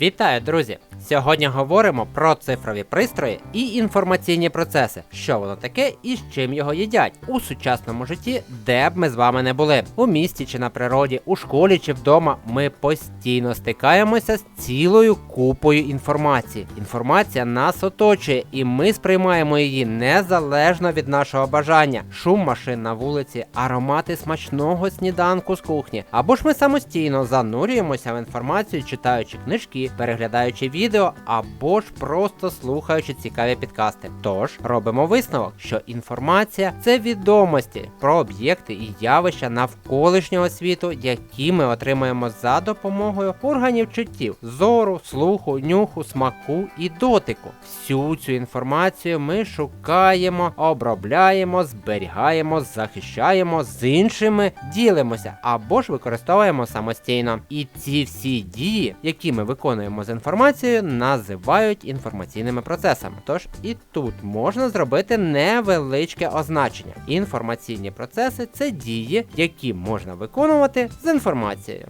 Вітаю, друзі! Сьогодні говоримо про цифрові пристрої і інформаційні процеси, що воно таке і з чим його їдять у сучасному житті, де б ми з вами не були. У місті чи на природі, у школі чи вдома ми постійно стикаємося з цілою купою інформації. Інформація нас оточує, і ми сприймаємо її незалежно від нашого бажання. Шум машин на вулиці, аромати смачного сніданку з кухні, або ж ми самостійно занурюємося в інформацію, читаючи книжки, переглядаючи відео, або ж просто слухаючи цікаві підкасти. Тож робимо висновок, що інформація це відомості про об'єкти і явища навколишнього світу, які ми отримуємо за допомогою органів чуттів, зору, слуху, нюху, смаку і дотику. Всю цю інформацію ми шукаємо, обробляємо, зберігаємо, захищаємо, з іншими ділимося або ж використовуємо самостійно. І ці всі дії, які ми виконуємо з інформацією, називають інформаційними процесами. Тож і тут можна зробити невеличке означення. Інформаційні процеси це дії, які можна виконувати з інформацією.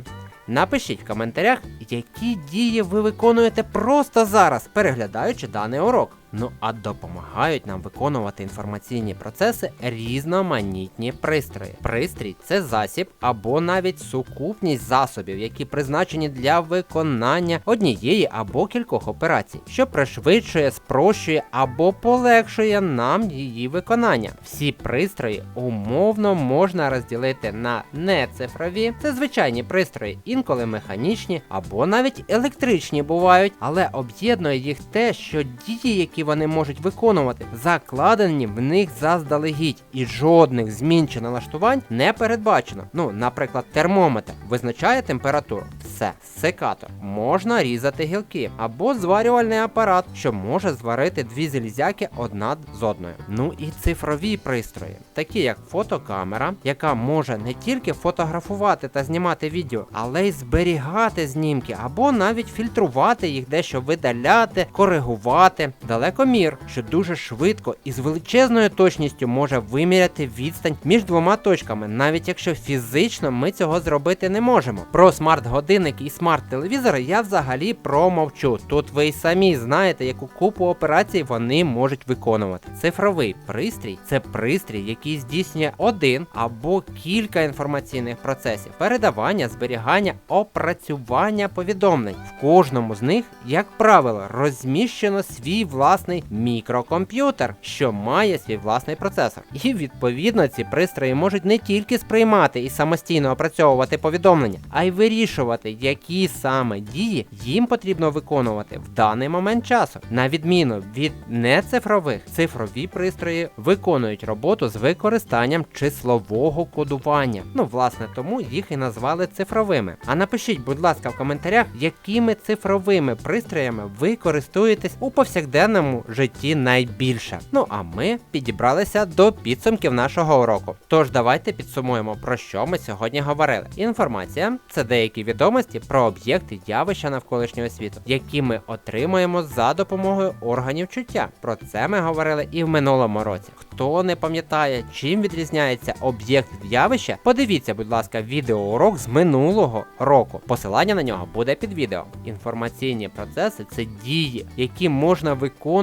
Напишіть в коментарях, які дії ви виконуєте просто зараз, переглядаючи даний урок. Ну а допомагають нам виконувати інформаційні процеси різноманітні пристрої. Пристрій це засіб або навіть сукупність засобів, які призначені для виконання однієї або кількох операцій, що пришвидшує, спрощує або полегшує нам її виконання. Всі пристрої умовно можна розділити на нецифрові, це звичайні пристрої, інколи механічні або навіть електричні бувають, але об'єднує їх те, що дії, які вони можуть виконувати, закладені в них заздалегідь, і жодних змін чи налаштувань не передбачено. Ну, наприклад, термометр визначає температуру. Все, секатор. Можна різати гілки, або зварювальний апарат, що може зварити дві залізяки одна з одною. Ну і цифрові пристрої, такі як фотокамера, яка може не тільки фотографувати та знімати відео, але й зберігати знімки, або навіть фільтрувати їх, дещо видаляти, коригувати. Далекомір, що дуже швидко і з величезною точністю може виміряти відстань між двома точками, навіть якщо фізично ми цього зробити не можемо. Про смарт-годинник і смарт-телевізори я взагалі промовчу. Тут ви й самі знаєте, яку купу операцій вони можуть виконувати. Цифровий пристрій це пристрій, який здійснює один або кілька інформаційних процесів: передавання, зберігання, опрацювання повідомлень. В кожному з них, як правило, розміщено свій власний мікрокомп'ютер, що має свій власний процесор. І відповідно ці пристрої можуть не тільки сприймати і самостійно опрацьовувати повідомлення, а й вирішувати, які саме дії їм потрібно виконувати в даний момент часу. На відміну від нецифрових, цифрові пристрої виконують роботу з використанням числового кодування. Ну, власне, тому їх і назвали цифровими. А напишіть, будь ласка, в коментарях, якими цифровими пристроями ви користуєтесь у повсякденному житті найбільше. Ну а ми підібралися до підсумків нашого уроку. Тож давайте підсумуємо, про що ми сьогодні говорили. Інформація це деякі відомості про об'єкти явища навколишнього світу, які ми отримуємо за допомогою органів чуття. Про це ми говорили і в минулому році. Хто не пам'ятає, чим відрізняється об'єкт явища, подивіться, будь ласка, відеоурок з минулого року. Посилання на нього буде під відео. Інформаційні процеси це дії, які можна виконувати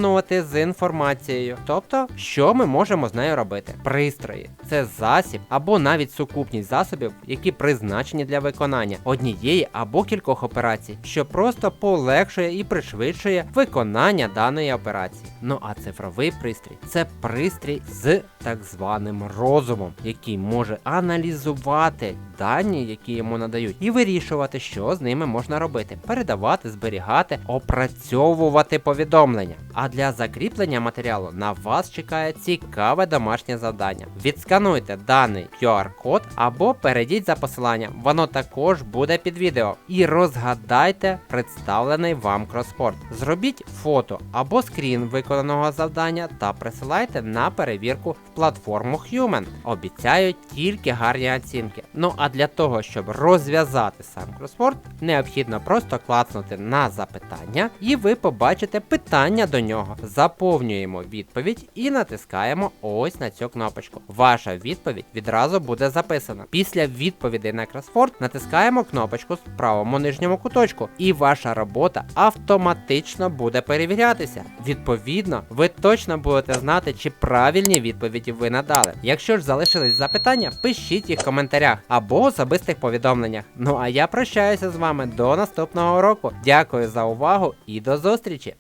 з інформацією. Тобто, що ми можемо з нею робити? Пристрої це засіб або навіть сукупність засобів, які призначені для виконання однієї або кількох операцій, що просто полегшує і пришвидшує виконання даної операції. Ну а цифровий пристрій це пристрій з так званим розумом, який може аналізувати дані, які йому надають, і вирішувати, що з ними можна робити: передавати, зберігати, опрацьовувати повідомлення. А для закріплення матеріалу на вас чекає цікаве домашнє завдання. Відскануйте даний QR-код або перейдіть за посиланням, воно також буде під відео. І розгадайте представлений вам кроспорт. Зробіть фото або скрін виконаного завдання та присилайте на перевірку в платформу Human. Обіцяють тільки гарні оцінки. Ну а для того, щоб розв'язати сам кросворд, необхідно просто клацнути на запитання, і ви побачите питання до нього, заповнюємо відповідь і натискаємо ось на цю кнопочку. Ваша відповідь відразу буде записана. Після відповідей на кросфорд натискаємо кнопочку в правому нижньому куточку, і ваша робота автоматично буде перевірятися. Відповідно, ви точно будете знати, чи правильні відповіді ви надали. Якщо ж залишились запитання, пишіть їх в коментарях або особистих повідомленнях. Ну а я прощаюся з вами до наступного року. Дякую за увагу і до зустрічі!